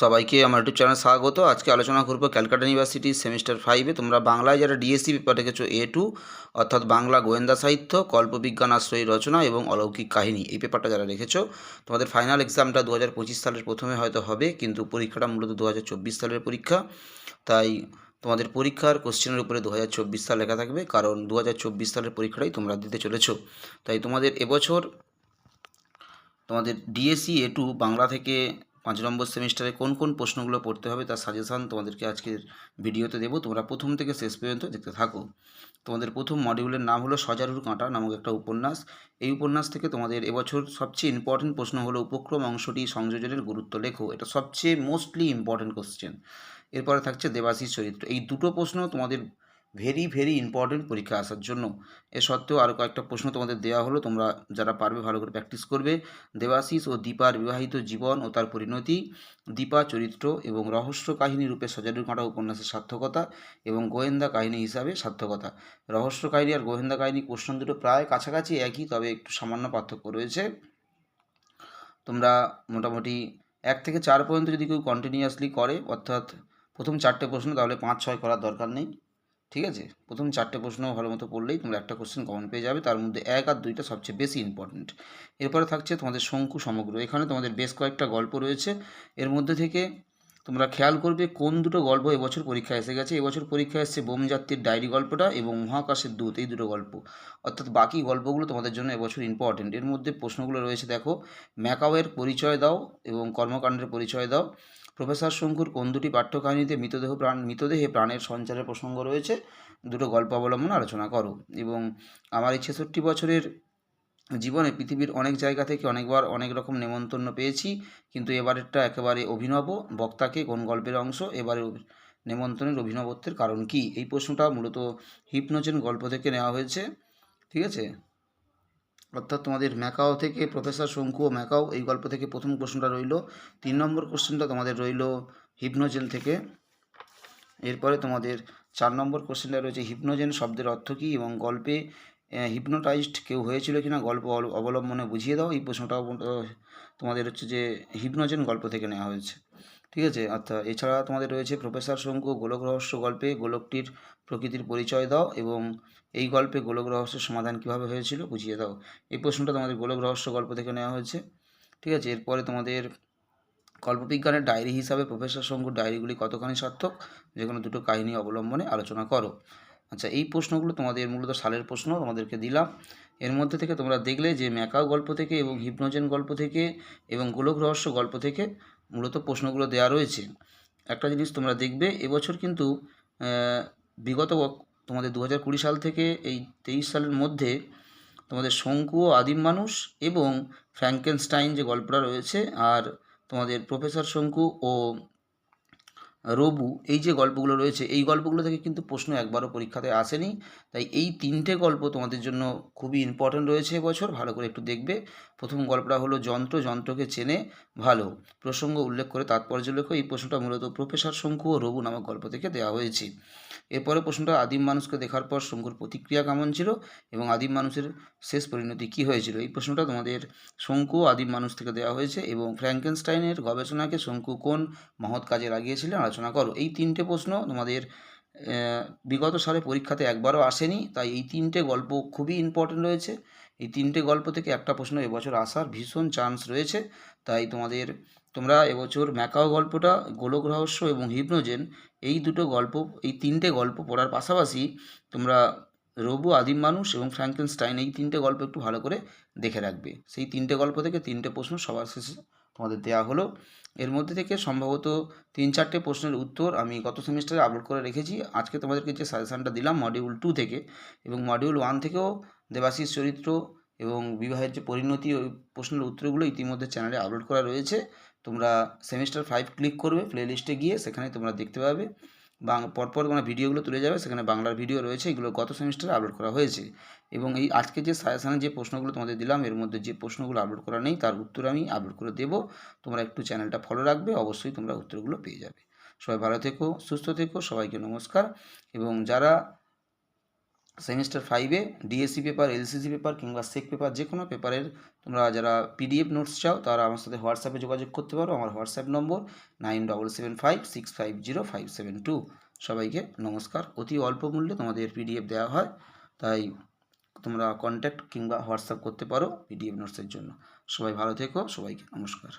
সবাইকে আমার YouTube channel স্বাগত। আজকে আলোচনা করব ক্যালকাটা ইউনিভার্সিটি সেমিস্টার ফাইভে তোমরা বাংলায় যারা ডিএসসি পেপার রেখেছো এ টু অর্থাৎ বাংলা গোয়েন্দা সাহিত্য কল্পবিজ্ঞান আশ্রয়ী রচনা এবং অলৌকিক কাহিনী, এই পেপারটা যারা রেখেছো তোমাদের ফাইনাল এক্সামটা দু হাজার পঁচিশ সালের প্রথমে হয়তো হবে, কিন্তু পরীক্ষাটা মূলত দু হাজার চব্বিশ সালের পরীক্ষা। তাই তোমাদের পরীক্ষার কোশ্চেনের উপরে দু হাজার চব্বিশ সাল লেখা থাকবে, কারণ দু হাজার চব্বিশ সালের পরীক্ষাটাই তোমরা দিতে চলেছো। তাই তোমাদের এবছর তোমাদের ডিএসসি এ টু বাংলা থেকে পাঁচ নম্বর সেমিস্টারে কোন কোন প্রশ্নগুলো পড়তে হবে তার সাজেশান তোমাদেরকে আজকের ভিডিওতে দেবো। তোমরা প্রথম থেকে শেষ পর্যন্ত দেখতে থাকো। তোমাদের প্রথম মডিউলের নাম হলো সজারুর কাঁটা নামক একটা উপন্যাস। এই উপন্যাস থেকে তোমাদের এবছর সবচেয়ে ইম্পর্টেন্ট প্রশ্ন হলো উপক্রম অংশটি সংযোজনের গুরুত্ব লেখো। এটা সবচেয়ে মোস্টলি ইম্পর্টেন্ট কোশ্চেন এরপরে থাকছে দেবাশিস চরিত্র। এই দুটো প্রশ্ন তোমাদের ভেরি ভেরি ইম্পর্টেন্ট পরীক্ষা আসার জন্য। এ সত্ত্বেও আরও কয়েকটা প্রশ্ন তোমাদের দেওয়া হলো, তোমরা যারা পারবে ভালো করে প্র্যাকটিস করবে। দেবাশিস ও দীপার বিবাহিত জীবন ও তার পরিণতি, দীপা চরিত্র এবং রহস্য কাহিনী রূপে সজারুর কাঁটা উপন্যাসের সার্থকতা এবং গোয়েন্দা কাহিনী হিসাবে সার্থকতা। রহস্য কাহিনী আর গোয়েন্দা কাহিনী কোশ্চেন দুটো প্রায় কাছাকাছি একই, তবে একটু সামান্য পার্থক্য রয়েছে। তোমরা মোটামুটি এক থেকে চার পর্যন্ত যদি কেউ কন্টিনিউয়াসলি করে, অর্থাৎ প্রথম চারটে প্রশ্ন, তাহলে পাঁচ, ছয় করার দরকার নেই। ঠিক আছে? প্রথম চারটে প্রশ্ন ভালো মতো পড়লেই তোমরা একটা কোশ্চেন কমন পেয়ে যাবে। তার মধ্যে এক আর দুইটা সবচেয়ে বেশি ইম্পর্টেন্ট এরপরে থাকছে তোমাদের শঙ্কু সমগ্র। এখানে তোমাদের বেশ কয়েকটা গল্প রয়েছে। এর মধ্যে থেকে তোমরা খেয়াল করবে কোন দুটো গল্প এবছর পরীক্ষায় এসে গেছে। এবছর পরীক্ষায় এসেছে বোমযাত্রীর ডায়েরি গল্পটা এবং মহাকাশের দূত, এই দুটো গল্প। অর্থাৎ বাকি গল্পগুলো তোমাদের জন্য এবছর ইম্পর্টেন্ট এর মধ্যে প্রশ্নগুলো রয়েছে, দেখো, ম্যাকাওয়ের পরিচয় দাও এবং কর্মকাণ্ডের পরিচয় দাও। প্রফেসর শঙ্কুর কোন দুটি পাঠ্যকাহিনীতে মৃতদেহ প্রাণ, মৃতদেহে প্রাণের সঞ্চারের প্রসঙ্গ রয়েছে? দুটো গল্প অবলম্বন আলোচনা করো। এবং আমার এই ছেষট্টি বছরের জীবনে পৃথিবীর অনেক জায়গা থেকে অনেকবার অনেক রকম নেমন্তন্ন পেয়েছি, কিন্তু এবারেরটা একেবারে অভিনব। বক্তাকে কোন গল্পের অংশ? এবারে নেমন্তন্নের অভিনবত্বের কারণ কি? এই প্রশ্নটা মূলত হিপনোজেন গল্প থেকে নেওয়া হয়েছে। ঠিক আছে? অর্থাৎ তোমাদের ম্যাকাও থেকে প্রফেসর শঙ্কু ও ম্যাকাও এই গল্প থেকে প্রথম প্রশ্নটা রইল। তিন নম্বর কোশ্চেনটা তোমাদের রইল হিপনোজেন থেকে। এরপরে তোমাদের চার নম্বর কোশ্চেনটা রয়েছে হিপনোজেন শব্দের অর্থ কী এবং গল্পে হিপনোটাইজড কেউ হয়েছিল কি না গল্প অবলম্বনে বুঝিয়ে দাও। এই প্রশ্নটাও তোমাদের হচ্ছে যে হিপনোজেন গল্প থেকে নেওয়া হয়েছে। ঠিক আছে? অর্থাৎ এছাড়া তোমাদের রয়েছে প্রফেসর শঙ্কু গোলক রহস্য গল্পে। গোলকটির প্রকৃতির পরিচয় দাও এবং এই গল্পে গোলক রহস্যের সমাধান কীভাবে হয়েছিল বুঝিয়ে দাও। এই প্রশ্নটা তোমাদের গোলক রহস্য গল্প থেকে নেওয়া হয়েছে। ঠিক আছে, এরপরে তোমাদের কল্পবিজ্ঞানের ডায়েরি হিসাবে প্রফেসর শঙ্কুর ডায়েরিগুলি কতখানি সার্থক? যে কোনো দুটো কাহিনী অবলম্বনে আলোচনা করো। আচ্ছা এই প্রশ্নগুলো তোমাদের মূলত সালের প্রশ্ন, তোমাদেরকে দিলাম। এর মধ্যে থেকে তোমরা দেখলে যে ম্যাকাও গল্প থেকে এবং হিপনোজেন গল্প থেকে এবং গোলক রহস্য গল্প থেকে মূলত প্রশ্নগুলো দেওয়া রয়েছে। একটা জিনিস তোমরা দেখবে, এবছর কিন্তু বিগত তোমাদের দু হাজার কুড়ি সাল থেকে এই তেইশ সালের মধ্যে তোমাদের শঙ্কু ও আদিম মানুষ এবং ফ্র্যাঙ্কেনস্টাইন যে গল্পটা রয়েছে আর তোমাদের প্রফেসর শঙ্কু ও রবু, এই যে গল্পগুলো রয়েছে, এই গল্পগুলো থেকে কিন্তু প্রশ্ন একবারও পরীক্ষাতে আসেনি। তাই এই তিনটে গল্প তোমাদের জন্য খুবই ইম্পর্ট্যান্ট রয়েছে এবছর ভালো করে একটু দেখবে। প্রথম গল্পটা হলো যন্ত্র, যন্ত্রকে চেনে ভালো। প্রসঙ্গ উল্লেখ করে তাৎপর্য লেখো, এই প্রশ্নটা মূলত প্রফেসর শঙ্কু ও রবু নামক গল্প থেকে দেওয়া হয়েছে। এরপরে প্রশ্নটা, আদিম মানুষকে দেখার পর শঙ্কুর প্রতিক্রিয়া কেমন ছিল এবং আদিম মানুষের শেষ পরিণতি কী হয়েছিল? এই প্রশ্নটা তোমাদের শঙ্কু আদিম মানুষ থেকে দেওয়া হয়েছে এবং ফ্র্যাঙ্কেনস্টাইনের গবেষণাকে শঙ্কু কোন মহৎ কাজে লাগিয়েছিলেন? আলোচনা করো। এই তিনটে প্রশ্ন তোমাদের বিগত সালে পরীক্ষাতে একবারও আসেনি, তাই এই তিনটে গল্প খুবই ইম্পর্টেন্ট রয়েছে। এই তিনটে গল্প থেকে একটা প্রশ্ন, এবছর আসার ভীষণ চান্স রয়েছে। তাই তোমাদের, তোমরা এবছর ম্যাকাও গল্পটা, গোলক রহস্য এবং হিপনোজেন, এই দুটো গল্প, এই তিনটে গল্প পড়ার পাশাপাশি তোমরা রবু আদিম মানুষ এবং ফ্র্যাঙ্কেনস্টাইন এই তিনটে গল্প একটু ভালো করে দেখে রাখবে। সেই তিনটে গল্প থেকে তিনটে প্রশ্ন সবার শেষে তোমাদের দেওয়া হলো। এর মধ্যে থেকে সম্ভবত তিন চারটে প্রশ্নের উত্তর আমি গত সেমিস্টারে আপলোড করে রেখেছি। আজকে তোমাদেরকে যে সাজেশানটা দিলাম মডিউল টু থেকে এবং মডিউল ওয়ান থেকেও দেবাশিস চরিত্র এবং বিবাহের যে পরিণতি ওই প্রশ্নের উত্তরগুলো ইতিমধ্যে চ্যানেলে আপলোড করা রয়েছে। তোমরা সেমিস্টার ফাইভ ক্লিক করবে প্লে লিস্টে গিয়ে সেখানে তোমরা দেখতে পাবে। পরপর মানে ভিডিওগুলো তুলে যাবে, সেখানে বাংলার ভিডিও রয়েছে, এগুলো গত সেমিস্টারে আপলোড করা হয়েছে। এবং এই আজকে যে সাজেশানে যে প্রশ্নগুলো তোমাদের দিলাম, এর মধ্যে যে প্রশ্নগুলো আপলোড করা নেই, তার উত্তর আমি আপলোড করে দেবো। তোমরা একটু চ্যানেলটা ফলো রাখবে, অবশ্যই তোমরা উত্তরগুলো পেয়ে যাবে। সবাই ভালো থেকো, সুস্থ থেকো, সবাইকে নমস্কার। এবং যারা সেমিস্টার ফাইভে, ডিএসসি পেপার, এলসিসি পেপার কিংবা সেক পেপার যে কোনো পেপারের তোমরা যারা পিডিএফ নোটস চাও, তারা আমার সাথে হোয়াটসঅ্যাপে যোগাযোগ করতে পারো। আমার WhatsApp number nine double seven five, six five zero, five seven two. সবাইকে নমস্কার। অতি অল্প মূল্যে তোমাদের পিডিএফ দেওয়া হয়, তাই তোমরা কন্ট্যাক্ট কিংবা হোয়াটসঅ্যাপ করতে পারো পিডিএফ নোটসের জন্য। সবাই ভালো থেকো, সবাইকে নমস্কার।